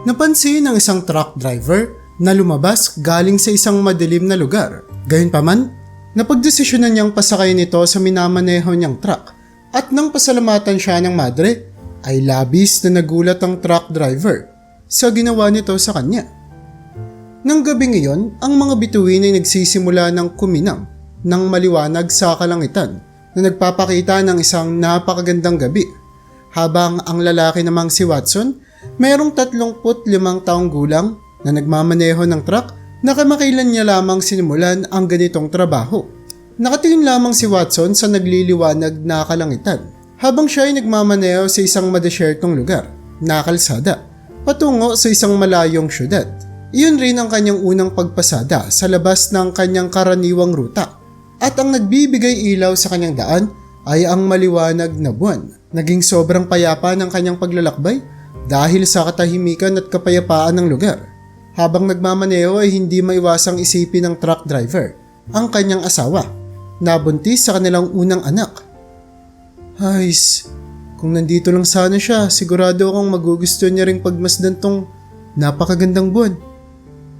Napansin ng isang truck driver na lumabas galing sa isang madilim na lugar. Gayunpaman, napagdesisyonan niyang pasakayin ito sa minamaneho niyang truck at nang pasalamatan siya ng madre, ay labis na nagulat ang truck driver sa ginawa nito sa kanya. Nang gabi ngayon, ang mga bituin ay nagsisimula ng kuminang ng maliwanag sa kalangitan na nagpapakita ng isang napakagandang gabi. Habang ang lalaki namang si Watson, mayroong 35 taong gulang na nagmamaneho ng truck na kamakailan niya lamang sinimulan ang ganitong trabaho. Nakatingin lamang si Watson sa nagliliwanag na kalangitan habang siya ay nagmamaneho sa isang madesyertong lugar, na kalsada, patungo sa isang malayong syudad. Iyon rin ang kanyang unang pagpasada sa labas ng kanyang karaniwang ruta. At ang nagbibigay ilaw sa kanyang daan ay ang maliwanag na buwan. Naging sobrang payapa ng kanyang paglalakbay dahil sa katahimikan at kapayapaan ng lugar. Habang nagmamaneho ay hindi maiwasang isipin ng truck driver ang kanyang asawa na buntis sa kanilang unang anak. Hays, kung nandito lang sana siya, sigurado akong magugustuhan niya ring pagmasdan tong napakagandang buwan.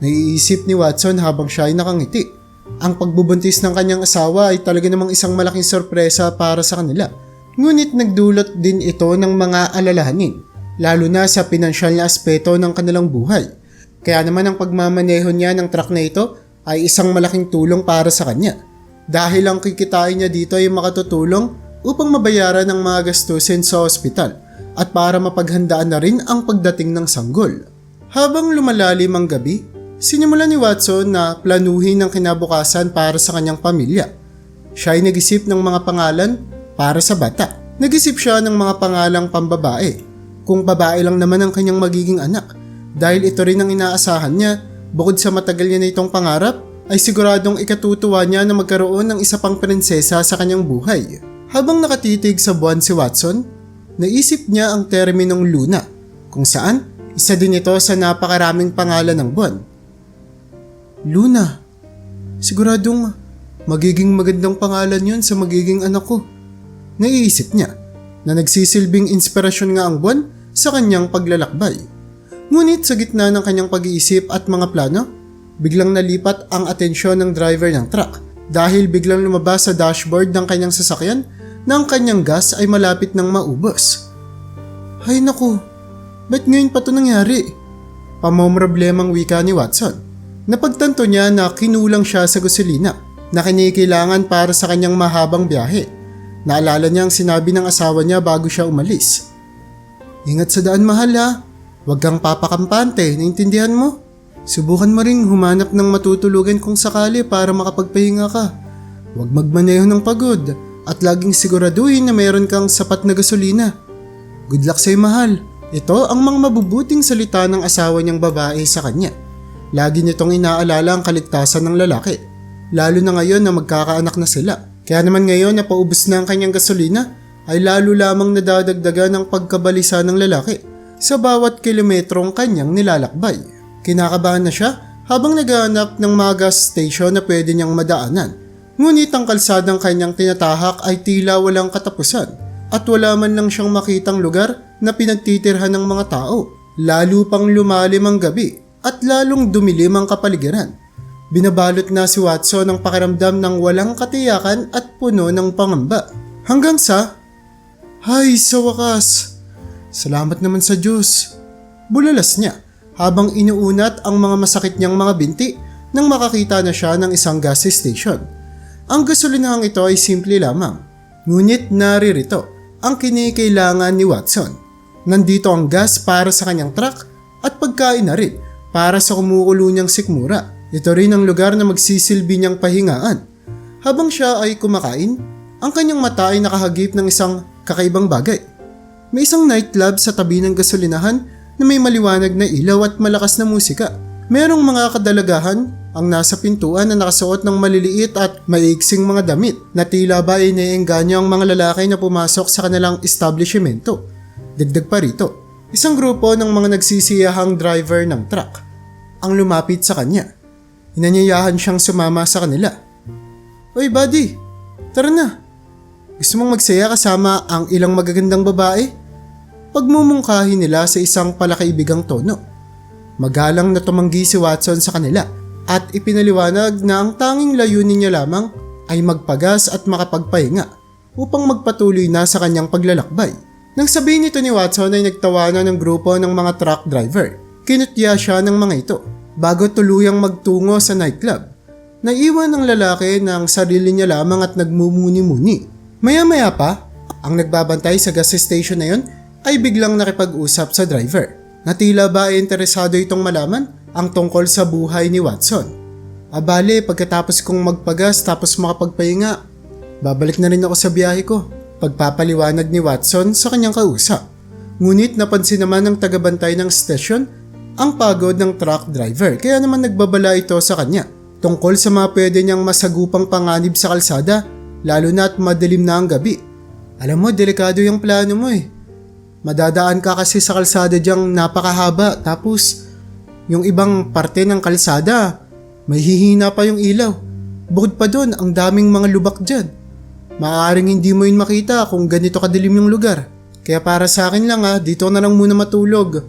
Naiisip ni Watson habang siya ay nakangiti. Ang pagbubuntis ng kanyang asawa ay talaga namang isang malaking sorpresa para sa kanila. Ngunit nagdulot din ito ng mga alalahanin, lalo na sa pinansyal na aspeto ng kanilang buhay. Kaya naman ang pagmamaneho niya ng truck na ito ay isang malaking tulong para sa kanya. Dahil ang kikitain niya dito ay makatutulong upang mabayaran ang mga gastusin sa ospital at para mapaghandaan na rin ang pagdating ng sanggol. Habang lumalalim ang gabi, sinimulan ni Watson na planuhin ang kinabukasan para sa kanyang pamilya. Siya ay nag-isip ng mga pangalan para sa bata. Nag-isip siya ng mga pangalang pambabae. Kung babae lang naman ang kanyang magiging anak. Dahil ito rin ang inaasahan niya, bukod sa matagal niya na itong pangarap, ay siguradong ikatutuwa niya na magkaroon ng isa pang prinsesa sa kanyang buhay. Habang nakatitig sa buwan si Watson, naisip niya ang terminong Luna, kung saan isa din ito sa napakaraming pangalan ng buwan. Luna, siguradong magiging magandang pangalan yun sa magiging anak ko. Naiisip niya na nagsisilbing inspirasyon nga ang buwan sa kanyang paglalakbay. Ngunit sa gitna ng kanyang pag-iisip at mga plano, biglang nalipat ang atensyon ng driver ng truck dahil biglang lumabas sa dashboard ng kanyang sasakyan na ang kanyang gas ay malapit ng maubos. Hay naku, ba't ngayon pa ito nangyari? Pamomroblemang wika ni Watson. Napagtanto niya na kinulang siya sa gasolina na kinikailangan para sa kanyang mahabang biyahe. Naalala niya ang sinabi ng asawa niya bago siya umalis. Ingat sa daan mahal ha. Huwag kang papakampante, naintindihan mo? Subukan mo ring humanap ng matutulugan kung sakali para makapagpahinga ka. Huwag magmaneho ng pagod at laging siguraduhin na mayroon kang sapat na gasolina. Good luck sa'yo mahal. Ito ang mga mabubuting salita ng asawa niyang babae sa kanya. Lagi nitong inaalala ang kaligtasan ng lalaki. Lalo na ngayon na magkakaanak na sila. Kaya naman ngayon na paubos na ang kanyang gasolina, ay lalo lamang nadadagdagan ang pagkabalisa ng lalaki sa bawat kilometrong kanyang nilalakbay. Kinakabahan na siya habang naghahanap ng mga gas station na pwede niyang madaanan. Ngunit ang kalsadang kanyang tinatahak ay tila walang katapusan at wala man lang siyang makitang lugar na pinagtitirhan ng mga tao. Lalo pang lumalim ang gabi at lalong dumilim ang kapaligiran. Binabalot na si Watson ng pakiramdam ng walang katiyakan at puno ng pangamba. Hanggang sa, Hay, sa wakas! Salamat naman sa Diyos. Bulalas niya habang inuunat ang mga masakit niyang mga binti nang makakita na siya ng isang gas station. Ang gasolinahang ito ay simple lamang. Ngunit naririto ang kinikailangan ni Watson. Nandito ang gas para sa kanyang truck at pagkain na rin para sa kumukulo niyang sikmura. Ito rin ang lugar na magsisilbi niyang pahingaan. Habang siya ay kumakain, ang kanyang mata ay nakahagip ng isang kakaibang bagay. May isang nightclub sa tabi ng gasolinahan na may maliwanag na ilaw at malakas na musika. Merong mga kadalagahan ang nasa pintuan na nakasuot ng maliliit at maiksing mga damit na tila ba iniengganyo ang mga lalaki na pumasok sa kanilang establishmento. Dagdag pa rito, isang grupo ng mga nagsisiyahang driver ng truck ang lumapit sa kanya. Inanyayahan siyang sumama sa kanila. Oy buddy, tara na. Gusto mong magsaya kasama ang ilang magagandang babae? Pagmumungkahi nila sa isang palakaibigang tono. Magalang na tumanggi si Watson sa kanila at ipinaliwanag na ang tanging layunin niya lamang ay magpagas at makapagpahinga upang magpatuloy na sa kanyang paglalakbay. Nang sabihin nito ni Watson ay nagtawanan ng grupo ng mga truck driver. Kinutya siya ng mga ito bago tuluyang magtungo sa nightclub. Naiwan ng lalaki ng sarili niya lamang at nagmumuni-muni. Maya-maya pa, ang nagbabantay sa gas station na yon ay biglang nakipag-usap sa driver na tila ba ay interesado itong malaman ang tungkol sa buhay ni Watson. Abale, pagkatapos kong magpagas tapos makapagpahinga, babalik na rin ako sa biyahe ko. Pagpapaliwanag ni Watson sa kanyang kausap. Ngunit napansin naman ng tagabantay ng station ang pagod ng truck driver kaya naman nagbabala ito sa kanya tungkol sa mga pwede niyang masagupang panganib sa kalsada lalo na at madilim na ang gabi. Alam mo, delikado yung plano mo eh. Madadaan ka kasi sa kalsada diyang napakahaba tapos yung ibang parte ng kalsada may hihina pa yung ilaw. Bukod pa doon, ang daming mga lubak dyan. Maaaring hindi mo yun makita kung ganito kadilim yung lugar. Kaya para sa akin lang ha, dito na lang muna matulog.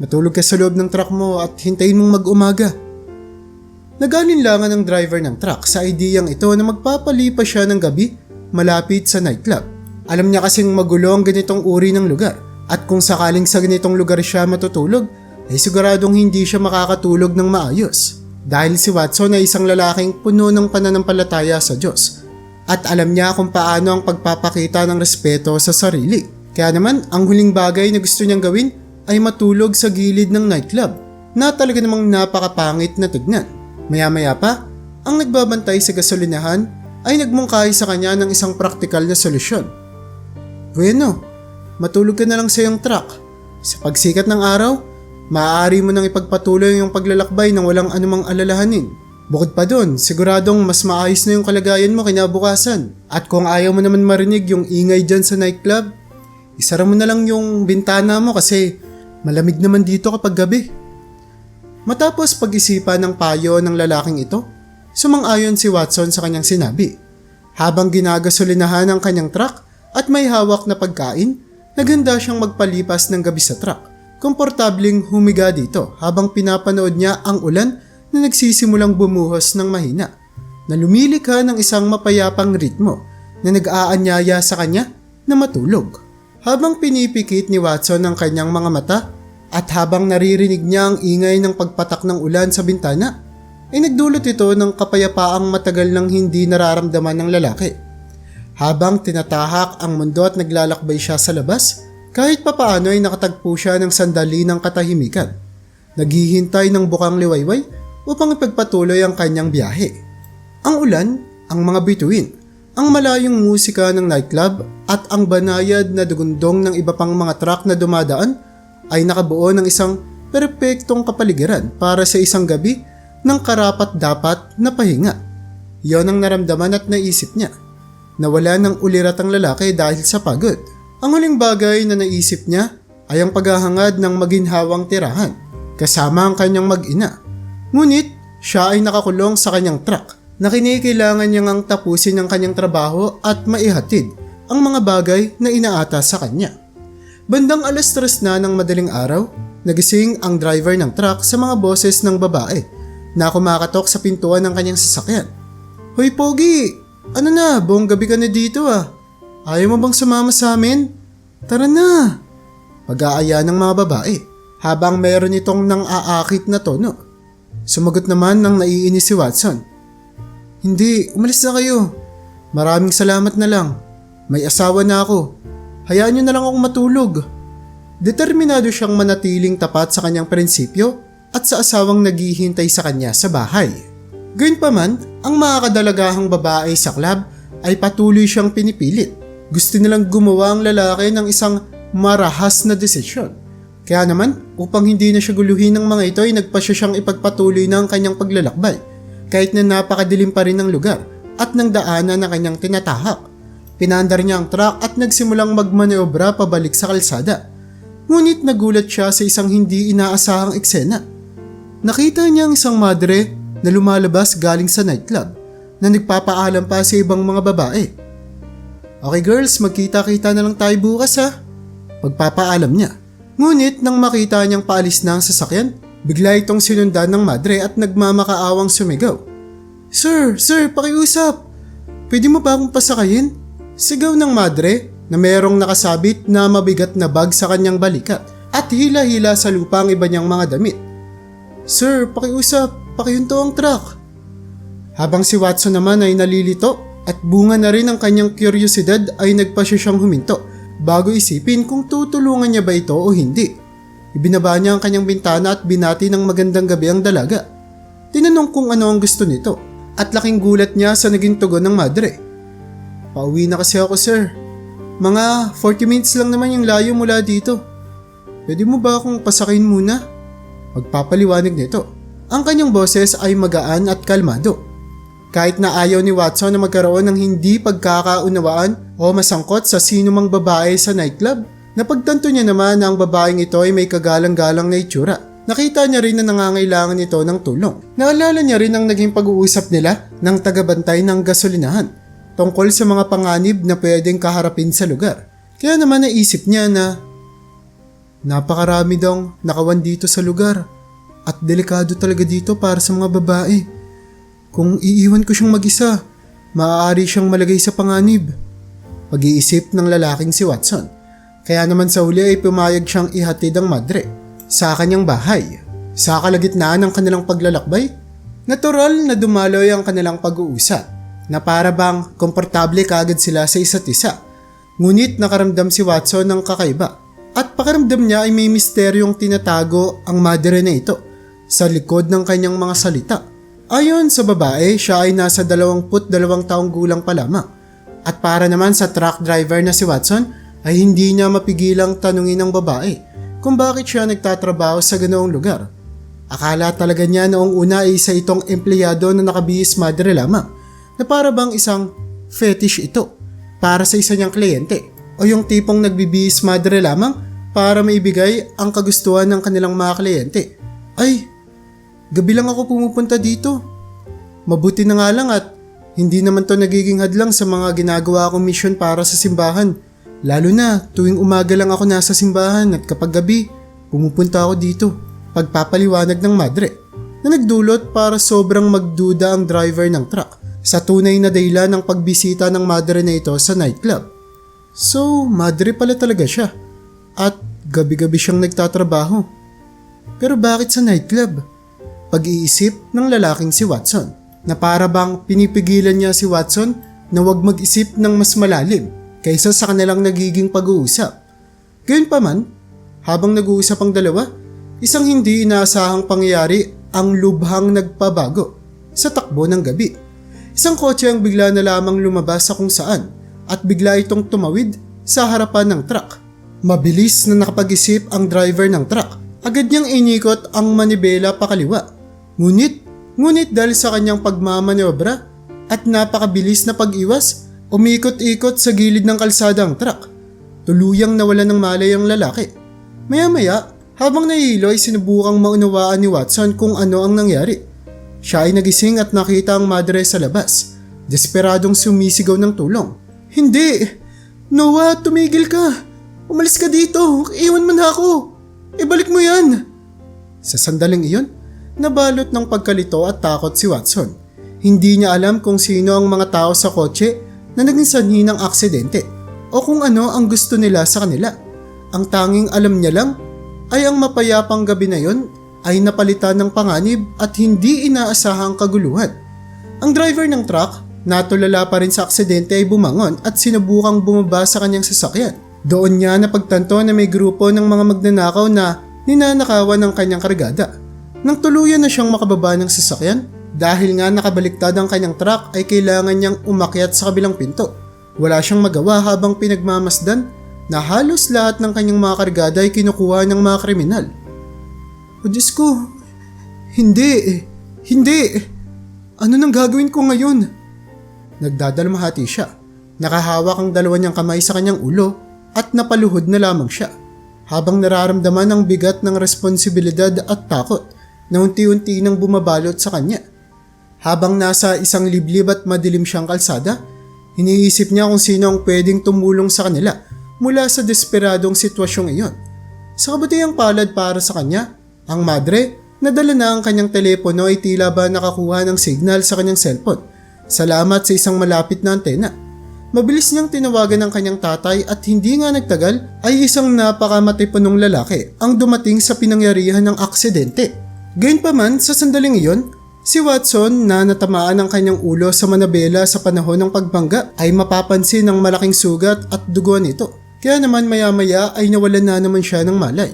Matulog ka sa loob ng truck mo at hintayin mong mag-umaga. Nagalinlangan ang driver ng truck sa ideyang ito na magpapalipas siya ng gabi malapit sa nightclub. Alam niya kasing magulo ang ganitong uri ng lugar at kung sakaling sa ganitong lugar siya matutulog, ay siguradong hindi siya makakatulog ng maayos. Dahil si Watson ay isang lalaking puno ng pananampalataya sa Diyos at alam niya kung paano ang pagpapakita ng respeto sa sarili. Kaya naman, ang huling bagay na gusto niyang gawin ay matulog sa gilid ng nightclub na talaga namang napakapangit na tignan. Maya-maya pa, ang nagbabantay sa gasolinahan ay nagmungkahi sa kanya ng isang praktikal na solusyon. Bueno, matulog ka na lang sa iyong truck. Sa pagsikat ng araw, maaari mo nang ipagpatuloy yung paglalakbay ng walang anumang alalahanin. Bukod pa doon, siguradong mas maayos na yung kalagayan mo kinabukasan. At kung ayaw mo naman marinig yung ingay dyan sa nightclub, isara mo na lang yung bintana mo kasi malamig naman dito kapag gabi. Matapos pag-isipan ng payo ng lalaking ito, sumang-ayon si Watson sa kanyang sinabi. Habang ginagasolinahan ang kanyang truck at may hawak na pagkain, naghanda siyang magpalipas ng gabi sa truck. Komportabling humiga dito habang pinapanood niya ang ulan na nagsisimulang bumuhos ng mahina, na lumilikha ng isang mapayapang ritmo na nag-aanyaya sa kanya na matulog. Habang pinipikit ni Watson ang kanyang mga mata at habang naririnig niya ang ingay ng pagpatak ng ulan sa bintana, ay nagdulot ito ng kapayapaang matagal nang hindi nararamdaman ng lalaki. Habang tinatahak ang mundo at naglalakbay siya sa labas, kahit papaano ay nakatagpo siya ng sandali ng katahimikan. Naghihintay ng bukang liwayway upang ipagpatuloy ang kanyang biyahe. Ang ulan, ang mga bituin, ang malayong musika ng nightclub at ang banayad na dugundong ng iba pang mga truck na dumadaan ay nakabuo ng isang perpektong kapaligiran para sa isang gabi ng karapat-dapat na pahinga. Yon ang naramdaman at naisip niya. Nawala ng ulirat ang lalaki dahil sa pagod. Ang huling bagay na naisip niya ay ang paghahangad ng maginhawang tirahan kasama ang kanyang mag-ina. Ngunit siya ay nakakulong sa kanyang truck na kinikailangan niyang ang tapusin ang kanyang trabaho at maihatid ang mga bagay na inaata sa kanya. Bandang alas tres na ng madaling araw, nagising ang driver ng truck sa mga boses ng babae na kumakatok sa pintuan ng kanyang sasakyan. Hoy Pogi, ano na, buong gabi ka na dito ah. Ayaw mo bang sumama sa amin? Tara na. Pag-aaya ng mga babae habang meron itong nang aakit na tono. Sumagot naman ng naiinis si Watson. Hindi, umalis na kayo. Maraming salamat na lang. May asawa na ako. Hayaan niyo na lang akong matulog. Determinado siyang manatiling tapat sa kanyang prinsipyo at sa asawang naghihintay sa kanya sa bahay. Gayunpaman, ang mga kadalagahang babae sa club ay patuloy siyang pinipilit. Gusto nilang gumawa ang lalaki ng isang marahas na desisyon. Kaya naman, upang hindi na siya guluhin ng mga ito ay nagpasya siyang ipagpatuloy ang kanyang paglalakbay kahit na napakadilim pa rin ng lugar at ng daanan na kanyang tinatahak. Pinandar niya ang truck at nagsimulang magmaneobra pabalik sa kalsada. Ngunit nagulat siya sa isang hindi inaasahang eksena. Nakita niya ang isang madre na lumalabas galing sa nightclub na nagpapaalam pa sa ibang mga babae. Okay girls, magkita-kita na lang tayo bukas ha. Pagpapaalam niya. Ngunit nang makita niyang paalis na ang sasakyan, Bigla itong sinundan ng madre at nagmamakaawang sumigaw. Sir, sir, pakiusap. Pwede mo ba akong pasakayin? Sigaw ng madre na merong nakasabit na mabigat na bag sa kanyang balikat at hila-hila sa lupa ang iba niyang mga damit. Sir, pakiusap, pakiyunto ang truck. Habang si Watson naman ay nalilito at bunga na rin ang kanyang kuryosidad ay nagpasya siyang huminto bago isipin kung tutulungan niya ba ito o hindi. Ibinaba niya ang kanyang bintana at binati ng magandang gabi ang dalaga. Tinanong kung ano ang gusto nito at laking gulat niya sa naging tugon ng madre. Pauwi na kasi ako sir. Mga 40 minutes lang naman yung layo mula dito. Pwede mo ba akong pasakayin muna? Magpapaliwanag nito. Ang kanyang boses ay magaan at kalmado. Kahit na ayaw ni Watson na magkaroon ng hindi pagkakaunawaan o masangkot sa sino mang babae sa nightclub, napagtanto niya naman na ang babaeng ito ay may kagalang-galang na itsura. Nakita niya rin na nangangailangan ito ng tulong. Naalala niya rin ang naging pag-uusap nila ng tagabantay ng gasolinahan tungkol sa mga panganib na pwedeng kaharapin sa lugar. Kaya naman naisip niya na napakarami daw nakawan dito sa lugar at delikado talaga dito para sa mga babae. Kung iiwan ko siyang mag-isa, maaari siyang malagay sa panganib. Pag-iisip ng lalaking si Watson. Kaya naman sa huli ay pumayag siyang ihatid ang madre sa kanyang bahay. Sa kalagitnaan ng kanilang paglalakbay, natural na dumaloy ang kanilang pag-uusap na para bang komportable kagad sila sa isa't isa. Ngunit nakaramdam si Watson ng kakaiba at pakiramdam niya ay may misteryong tinatago ang madre na ito sa likod ng kanyang mga salita. Ayon sa babae, siya ay nasa 22 taong gulang pa lamang. At para naman sa truck driver na si Watson, ay hindi niya mapigilang tanungin ng babae kung bakit siya nagtatrabaho sa ganoong lugar. Akala talaga niya noong una ay isa itong empleyado na nakabihis madre lamang na para bang isang fetish ito para sa isa niyang kliyente o yung tipong nagbibihis madre lamang para maibigay ang kagustuhan ng kanilang mga kliyente. Ay, gabi lang ako pumupunta dito. Mabuti na nga lang at hindi naman to nagiging hadlang sa mga ginagawa kong mission para sa simbahan. Lalo na tuwing umaga lang ako nasa simbahan at kapag gabi, pumupunta ako dito. Pagpapaliwanag ng madre na nagdulot para sobrang magduda ang driver ng truck sa tunay na dahilan ng pagbisita ng madre na ito sa nightclub. So, madre pala talaga siya. At gabi-gabi siyang nagtatrabaho. Pero bakit sa nightclub? Pag-iisip ng lalaking si Watson na para bang pinipigilan niya si Watson na wag mag-isip ng mas malalim kaysa sa kanilang nagiging pag-uusap. Gayunpaman, habang nag-uusap ang dalawa, isang hindi inaasahang pangyayari ang lubhang nagpabago sa takbo ng gabi. Isang kotse ang bigla na lamang lumabas sa kung saan at bigla itong tumawid sa harapan ng truck. Mabilis na nakapag-isip ang driver ng truck. Agad niyang inikot ang manibela pakaliwa. Ngunit, ngunit dahil sa kanyang pagmamanobra at napakabilis na pag-iwas, umikot-ikot sa gilid ng kalsada ang truck. Tuluyang nawala ng malay ang lalaki. Maya-maya, habang nahihilo ay sinubukang maunawaan ni Watson kung ano ang nangyari. Siya ay nagising at nakita ang madre sa labas. Desperadong sumisigaw ng tulong. Hindi! Noah, tumigil ka! Umalis ka dito! Iwan mo na ako! Ibalik mo yan! Sa sandaling iyon, nabalot ng pagkalito at takot si Watson. Hindi niya alam kung sino ang mga tao sa kotse na naging sanhi ng aksidente o kung ano ang gusto nila sa kanila. Ang tanging alam niya lang ay ang mapayapang gabi na yon ay napalitan ng panganib at hindi inaasahang kaguluhan. Ang driver ng truck, natulala pa rin sa aksidente ay bumangon at sinubukang bumaba sa kanyang sasakyan. Doon niya napagtanto na may grupo ng mga magnanakaw na ninanakawan ng kanyang kargada. Nang tuluyan na siyang makababa ng sasakyan, dahil nga nakabaliktad ang kanyang truck ay kailangan niyang umakyat sa kabilang pinto. Wala siyang magawa habang pinagmamasdan na halos lahat ng kanyang mga kargada ay kinukuha ng mga kriminal. O Diyos ko, hindi hindi. Ano nang gagawin ko ngayon? Nagdadalmahati siya. Nakahawak ang dalawa niyang kamay sa kanyang ulo at napaluhod na lamang siya. Habang nararamdaman ang bigat ng responsibilidad at takot na unti-unti nang bumabalot sa kanya. Habang nasa isang liblib at madilim siyang kalsada, iniisip niya kung sino ang pwedeng tumulong sa kanila mula sa desperadong sitwasyong iyon. Sa kabutihang palad para sa kanya, ang madre Nadala na ang kanyang telepono ay tila ba nakakuha ng signal sa kanyang cellphone. Salamat sa isang malapit na antena. Mabilis niyang tinawagan ng kanyang tatay at hindi nga nagtagal ay isang napakamatipunong lalaki ang dumating sa pinangyarihan ng aksidente. Gayunpaman sa sandaling iyon, si Watson na natamaan ng kanyang ulo sa manabela sa panahon ng pagbangga ay mapapansin ng malaking sugat at dugo nito. Kaya naman maya-maya ay nawalan na naman siya ng malay.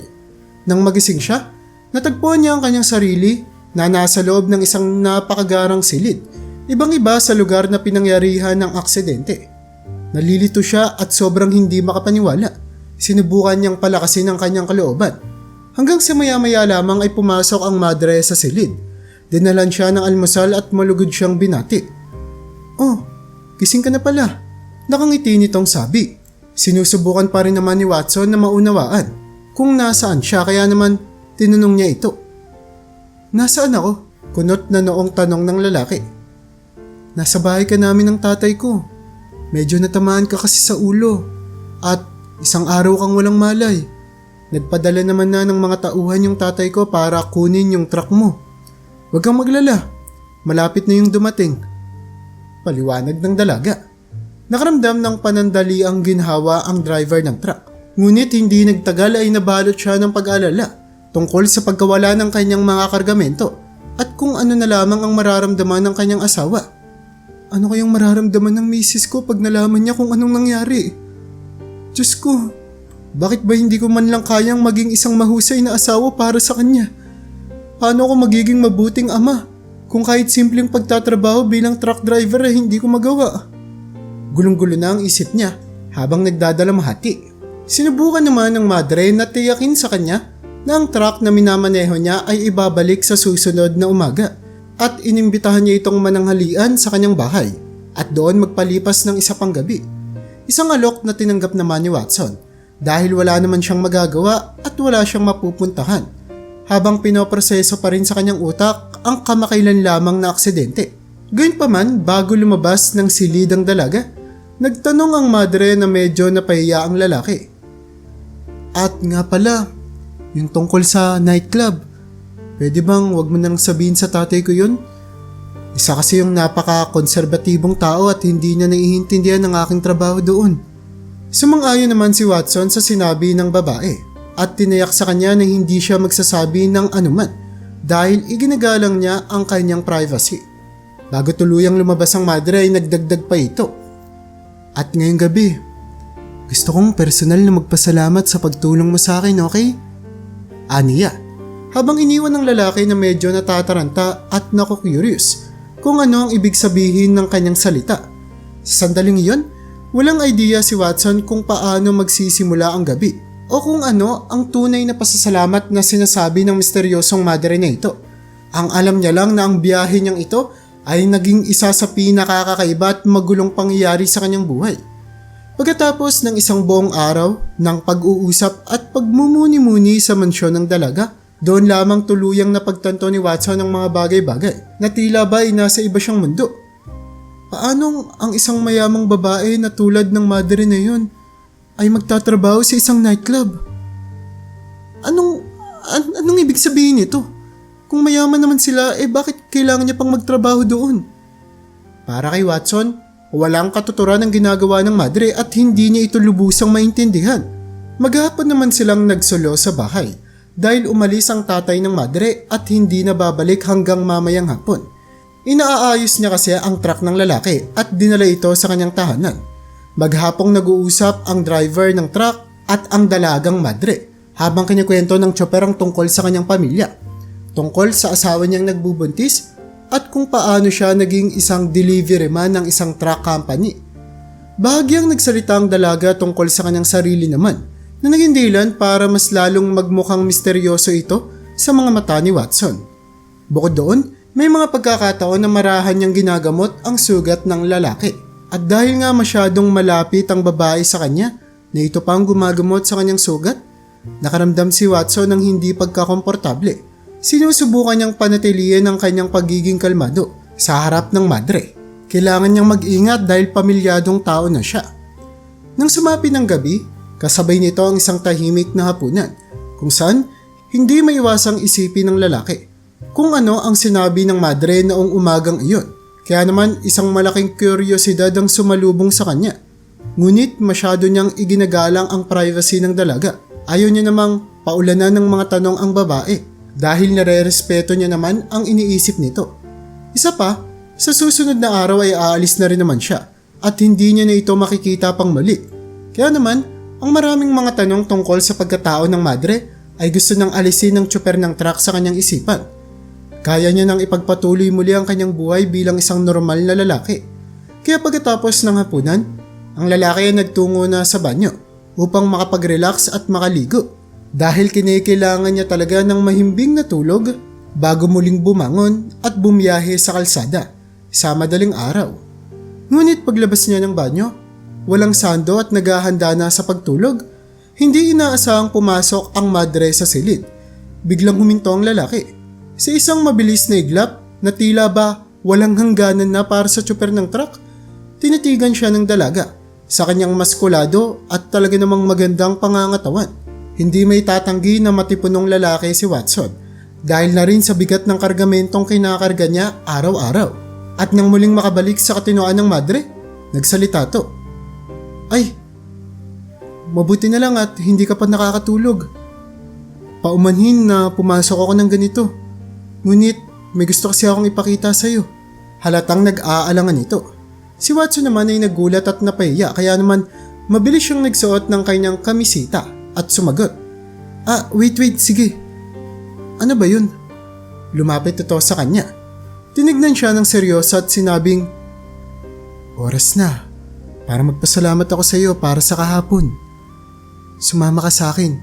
Nang magising siya, natagpuan niya ang kanyang sarili na nasa loob ng isang napakagarang silid, ibang iba sa lugar na pinangyarihan ng aksidente. Nalilito siya at sobrang hindi makapaniwala. Sinubukan niyang palakasin ang kanyang kalooban. Hanggang sa maya-maya lamang ay pumasok ang madre sa silid. Dinalan siya ng almusal at malugod siyang binati. Oh, gising ka na pala. Nakangiti nitong sabi. Sinusubukan pa rin naman ni Watson na maunawaan kung nasaan siya kaya naman tinanong niya ito. Nasaan ako? Kunot na noong tanong ng lalaki. Nasa bahay ka namin ng tatay ko. Medyo natamaan ka kasi sa ulo. At isang araw kang walang malay. Nagpadala naman na ng mga tauhan yung tatay ko para kunin yung truck mo. Huwag kang maglala. Malapit na yung dumating. Paliwanag ng dalaga. Nakaramdam ng panandali ang ginhawa ang driver ng truck. Ngunit hindi nagtagal ay nabalot siya ng pag-alala tungkol sa pagkawala ng kanyang mga kargamento at kung ano na lamang ang mararamdaman ng kanyang asawa. Ano kayang mararamdaman ng misis ko pag nalaman niya kung anong nangyari? Diyos ko, bakit ba hindi ko man lang kayang maging isang mahusay na asawa para sa kanya? Paano ako magiging mabuting ama kung kahit simpleng pagtatrabaho bilang truck driver ay hindi ko magawa? Gulong-gulo na ang isip niya habang nagdadalamhati. Sinubukan naman ng madre na tiyakin sa kanya na ang truck na minamaneho niya ay ibabalik sa susunod na umaga at inimbitahan niya itong mananghalian sa kanyang bahay at doon magpalipas ng isa pang gabi. Isang alok na tinanggap naman ni Watson dahil wala naman siyang magagawa at wala siyang mapupuntahan habang pinoproseso pa rin sa kanyang utak ang kamakailan lamang na aksidente. Gayunpaman, bago lumabas ng silid ang dalaga, nagtanong ang madre na medyo napahiya ang lalaki. At nga pala, yung tungkol sa nightclub, pwede bang wag mo nang sabihin sa tatay ko yun? Isa kasi yung napaka-konserbatibong tao at hindi niya naiintindihan ng aking trabaho doon. Sumang-ayon naman si Watson sa sinabi ng babae at tinayak sa kanya na hindi siya magsasabi ng anuman dahil iginagalang niya ang kanyang privacy. Bago tuluyang lumabas ang madre ay nagdagdag pa ito. At ngayong gabi, gusto kong personal na magpasalamat sa pagtulong mo sa akin, okay? Aniya, habang iniwan ng lalaki na medyo natataranta at nako-curious kung ano ang ibig sabihin ng kanyang salita. Sa sandaling iyon, walang idea si Watson kung paano magsisimula ang gabi o kung ano ang tunay na pasasalamat na sinasabi ng misteryosong madre na ito. Ang alam niya lang na ang biyahe niyang ito ay naging isa sa pinakakakaiba at magulong pangyayari sa kanyang buhay. Pagkatapos ng isang buong araw ng pag-uusap at pagmumuni-muni sa mansyon ng dalaga, doon lamang tuluyang napagtanto ni Watson ang mga bagay-bagay na tila ba ay nasa iba siyang mundo. Paanong ang isang mayamang babae na tulad ng madre na yun ay magtatrabaho sa isang nightclub? Anong, an- anong ibig sabihin nito? Kung mayaman naman sila, eh bakit kailangan niya pang magtrabaho doon? Para kay Watson, walang katuturan ang ginagawa ng madre at hindi niya ito lubusang maintindihan. Maghapon naman silang nagsulo sa bahay dahil umalis ang tatay ng madre at hindi na babalik hanggang mamayang hapon. Inaaayos niya kasi ang truck ng lalaki at dinala ito sa kanyang tahanan. Maghapong nag-uusap ang driver ng truck at ang dalagang madre habang kinikwento ng chopper ang tungkol sa kanyang pamilya. Tungkol sa asawa niyang nagbubuntis at kung paano siya naging isang delivery man ng isang truck company. Bahagyang nagsalita ang dalaga tungkol sa kanyang sarili naman na naging dahilan para mas lalong magmukhang misteryoso ito sa mga mata ni Watson. Bukod doon, may mga pagkakataon na marahan niyang ginagamot ang sugat ng lalaki. At dahil nga masyadong malapit ang babae sa kanya, na ito pa ang gumagamot sa kanyang sugat, nakaramdam si Watson ng hindi pagkakomportable. Sinusubukan niyang panatilihin ang kanyang pagiging kalmado sa harap ng madre. Kailangan niyang mag-ingat dahil pamilyadong tao na siya. Nang sumapi ng gabi, kasabay nito ang isang tahimik na hapunan kung saan hindi maiwasang isipin ng lalaki kung ano ang sinabi ng madre noong umagang iyon. Kaya naman isang malaking kuryosidad ang sumalubong sa kanya. Ngunit masyado niyang iginagalang ang privacy ng dalaga. Ayaw niya namang paulanan ng mga tanong ang babae dahil nare-respeto niya naman ang iniisip nito. Isa pa, sa susunod na araw ay aalis na rin naman siya at hindi niya na ito makikita pang muli. Kaya naman, ang maraming mga tanong tungkol sa pagkatao ng madre ay gusto nang alisin ng tsuper ng truck sa kanyang isipan. Kaya niya nang ipagpatuloy muli ang kanyang buhay bilang isang normal na lalaki. Kaya pagkatapos ng hapunan, ang lalaki ay nagtungo na sa banyo upang makapag-relax at makaligo dahil kinikailangan niya talaga ng mahimbing na tulog bago muling bumangon at bumiyahe sa kalsada sa madaling araw. Ngunit paglabas niya ng banyo, walang sando at naghahanda na sa pagtulog, hindi inaasahang pumasok ang madre sa silid. Biglang huminto ang lalaki. Sa isang mabilis na iglap na tila ba walang hangganan na para sa tsuper ng truck, tinitigan siya ng dalaga sa kanyang maskulado at talaga namang magandang pangangatawan. Hindi may tatanggi na matipunong lalaki si Watson dahil na rin sa bigat ng kargamentong kinakarga niya araw-araw. At nang muling makabalik sa katinoan ng madre, nagsalita to. Ay, mabuti na lang at hindi ka pa nakakatulog. Paumanhin na pumasok ako ng ganito. Ngunit may gusto kasi akong ipakita sa'yo. Halatang nag-aalangan ito. Si Watson naman ay nagulat at napahiya kaya naman mabilis siyang nagsuot ng kanyang kamisita at sumagot. Ah, wait wait, sige. Ano ba yun? Lumapit ito sa kanya. Tinignan siya ng seryoso at sinabing, Oras na para magpasalamat ako sa iyo para sa kahapon. Sumama ka sa akin.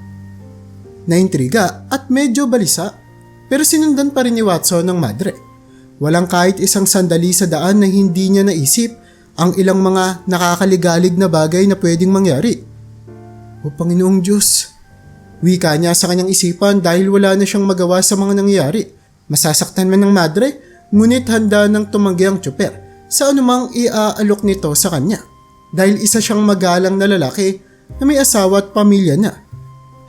Naintriga at medyo balisa pero sinundan pa rin ni Watson ng madre. Walang kahit isang sandali sa daan na hindi niya naisip ang ilang mga nakakaligalig na bagay na pwedeng mangyari. O Panginoong Diyos, wika niya sa kanyang isipan dahil wala na siyang magawa sa mga nangyayari. Masasaktan man ng madre, ngunit handa nang tumanggi ang tsuper sa anumang iaalok nito sa kanya. Dahil isa siyang magalang na lalaki na may asawa at pamilya na.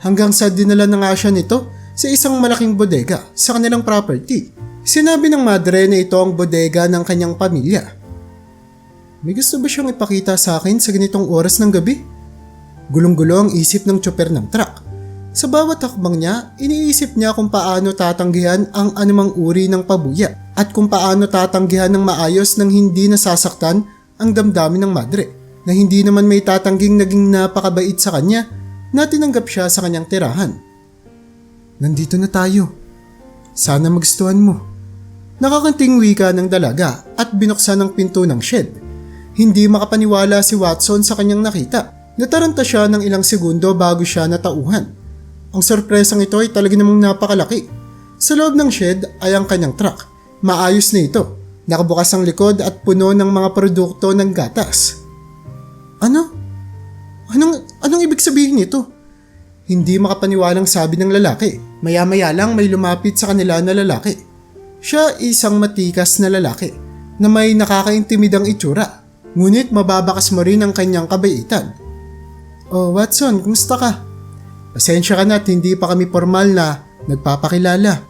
Hanggang sa dinala na nga siya nito sa isang malaking bodega sa kanilang property. Sinabi ng madre na ito ang bodega ng kanyang pamilya. May gusto ba siyang ipakita sa akin sa ganitong oras ng gabi? Gulong-gulo ang isip ng tsoper ng truck. Sa bawat hakbang niya, iniisip niya kung paano tatanggihan ang anumang uri ng pabuya at kung paano tatanggihan ng maayos nang hindi nasasaktan ang damdamin ng madre na hindi naman may tatangging naging napakabait sa kanya na tinanggap siya sa kanyang tirahan. Nandito na tayo. Sana magustuhan mo. Nakakanting wika ng dalaga at binuksan ang pinto ng shed. Hindi makapaniwala si Watson sa kanyang nakita. Nataranta siya ng ilang segundo bago siya natauhan. Ang sorpresang ito ay talaga namang napakalaki. Sa loob ng shed ay ang kanyang truck. Maayos na ito. Nakabukas ang likod at puno ng mga produkto ng gatas. Ano? Anong, anong ibig sabihin nito? Hindi makapaniwalang sabi ng lalaki. Maya-maya lang may lumapit sa kanila na lalaki. Siya isang matikas na lalaki na may nakakaintimidang itsura. Ngunit mababakas mo rin ang kanyang kabaitan. Oh, Watson, kumusta ka? Pasensya ka na at hindi pa kami formal na nagpapakilala.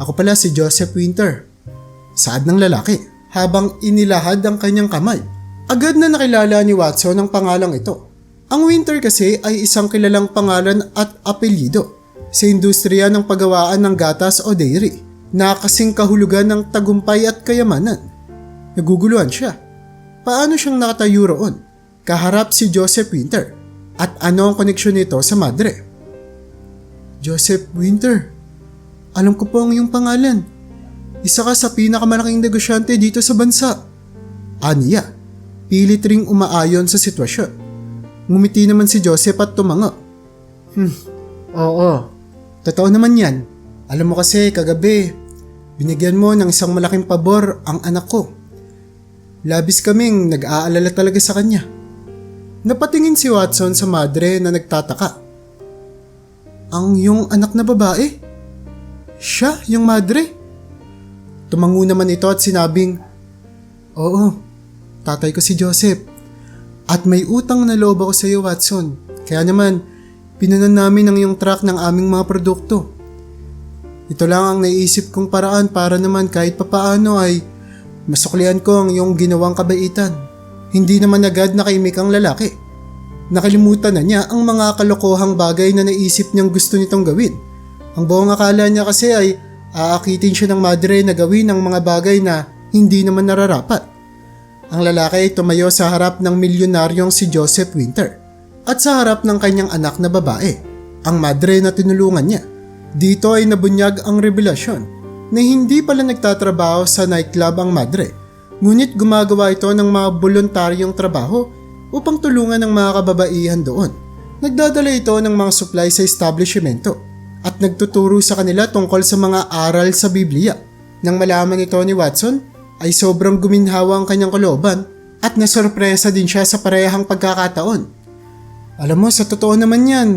Ako pala si Joseph Winter. Saad ng lalaki habang inilahad ang kanyang kamay. Agad na nakilala ni Watson ang pangalang ito. Ang Winter kasi ay isang kilalang pangalan at apelyido sa industriya ng paggawaan ng gatas o dairy na kasing kahulugan ng tagumpay at kayamanan. Naguguluhan siya. Paano siyang nakatayo roon? Kaharap si Joseph Winter at ano ang koneksyon nito sa madre? Joseph Winter, alam ko po ang iyong pangalan. Isa ka sa pinakamalaking negosyante dito sa bansa. Aniya, pilit ring umaayon sa sitwasyon. Ngumiti naman si Joseph at tumanga. Hmm, oo. Totoo naman yan. Alam mo kasi kagabi, binigyan mo ng isang malaking pabor ang anak ko. Labis kaming nag-aalala talaga sa kanya. Napatingin si Watson sa madre na nagtataka. Ang yung anak na babae? Siya, yung madre? Tumango naman ito at sinabing, Oo, tatay ko si Joseph. At may utang na loob ako sa iyo, Watson. Kaya naman, pinunan namin ang iyong truck ng aming mga produkto. Ito lang ang naisip kong paraan para naman kahit papaano ay masuklian ko ang iyong ginawang kabaitan. Hindi naman agad nakaimik ang lalaki. Nakalimutan na niya ang mga kalokohang bagay na naisip niyang gusto nitong gawin. Ang buong akala niya kasi ay aakitin siya ng madre na gawin ang mga bagay na hindi naman nararapat. Ang lalaki ay tumayo sa harap ng milyonaryong si Joseph Winter at sa harap ng kanyang anak na babae, ang madre na tinulungan niya. Dito ay nabunyag ang revelasyon na hindi pala nagtatrabaho sa nightclub ang madre, ngunit gumagawa ito ng mga voluntaryong trabaho upang tulungan ng mga kababaihan doon. Nagdadala ito ng mga supply sa establishmento at nagtuturo sa kanila tungkol sa mga aral sa Biblia. Nang malaman ito ni Watson, ay sobrang guminhawa ang kanyang kaloban at nasorpresa din siya sa parehang pagkakataon. Alam mo, sa totoo naman yan,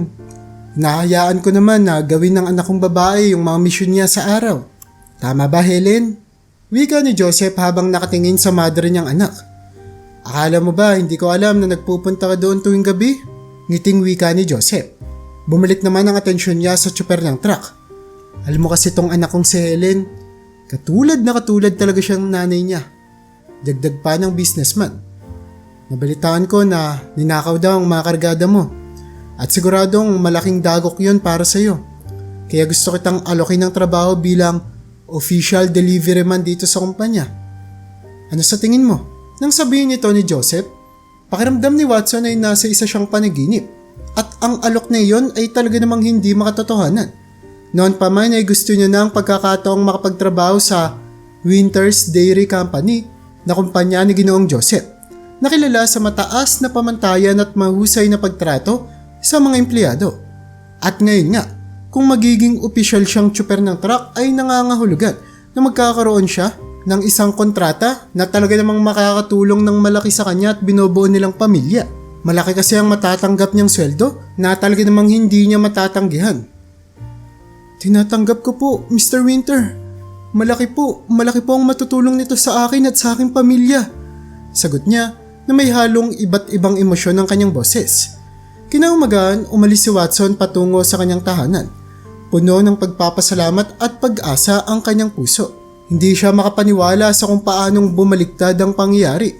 nahayaan ko naman na gawin ng anak kong babae yung mga misyon niya sa araw. Tama ba, Helen? Wika ni Joseph habang nakatingin sa madre niyang anak. Akala mo ba hindi ko alam na nagpupunta ka doon tuwing gabi? Ngiting wika ni Joseph. Bumalik naman ang atensyon niya sa tsuper ng truck. Alam mo kasi tong anak kong si Helen, katulad na katulad talaga siyang nanay niya. Dagdag pa ng businessman. Nabalitaan ko na ninakaw daw ang mga kargada mo. At siguradong malaking dagok yun para sa'yo. Kaya gusto kitang alokin ng trabaho bilang official delivery man dito sa kumpanya. Ano sa tingin mo? Nang sabihin nito ni Joseph, pakiramdam ni Watson ay nasa isa siyang panaginip at ang alok na iyon ay talaga namang hindi makatotohanan. Noon pa man ay gusto niya na ang pagkakataong makapagtrabaho sa Winters Dairy Company na kumpanya ni Ginoong Joseph, nakilala sa mataas na pamantayan at mahusay na pagtrato sa mga empleyado. At ngayon nga, kung magiging opisyal siyang tsuper ng truck ay nangangahulugan na magkakaroon siya ng isang kontrata na talaga namang makakatulong ng malaki sa kanya at binubuo nilang pamilya. Malaki kasi ang matatanggap niyang sweldo na talaga namang hindi niya matatanggihan. Tinatanggap ko po, Mr. Winter. Malaki po, malaki po ang matutulong nito sa akin at sa aking pamilya. Sagot niya na may halong iba't ibang emosyon ng kanyang boses. Kinaumagaan, umalis si Watson patungo sa kanyang tahanan. Puno ng pagpapasalamat at pag-asa ang kanyang puso. Hindi siya makapaniwala sa kung paanong bumaliktad ang pangyayari.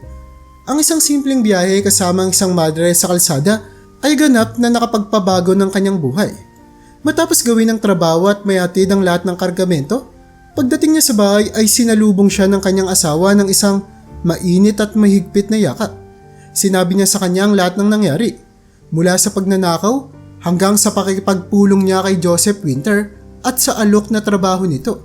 Ang isang simpleng biyahe kasama ang isang madre sa kalsada ay ganap na nakapagpabago ng kanyang buhay. Matapos gawin ang trabaho at mayatid ang lahat ng kargamento, pagdating niya sa bahay ay sinalubong siya ng kanyang asawa ng isang mainit at mahigpit na yakap. Sinabi niya sa kanya ang lahat ng nangyari, mula sa pagnanakaw hanggang sa pakikipagpulong niya kay Joseph Winter at sa alok na trabaho nito.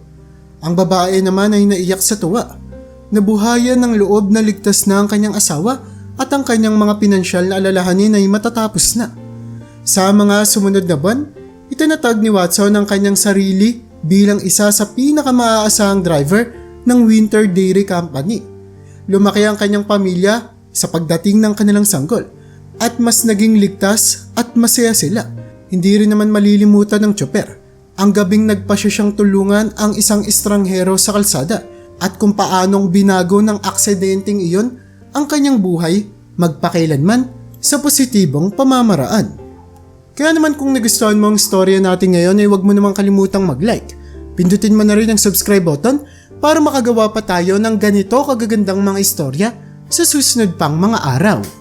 Ang babae naman ay naiyak sa tuwa. Nabuhayan ng loob na ligtas na ang kanyang asawa at ang kanyang mga pinansyal na alalahanin ay matatapos na. Sa mga sumunod na buwan, itinatag ni Watson ang kanyang sarili bilang isa sa pinakamaaasahang driver ng Winter Dairy Company. Lumaki ang kanyang pamilya sa pagdating ng kanilang sanggol at mas naging ligtas at masaya sila. Hindi rin naman malilimutan ng tsoper ang gabing nagpasya siyang tulungan ang isang estranghero sa kalsada at kung paanong binago ng aksidenteng iyon ang kanyang buhay magpakailanman sa positibong pamamaraan. Kaya naman kung nagustuhan mo ang storya natin ngayon ay huwag mo namang kalimutang mag-like. Pindutin mo na rin ang subscribe button para makagawa pa tayo ng ganito kagagandang mga istorya sa susunod pang mga araw.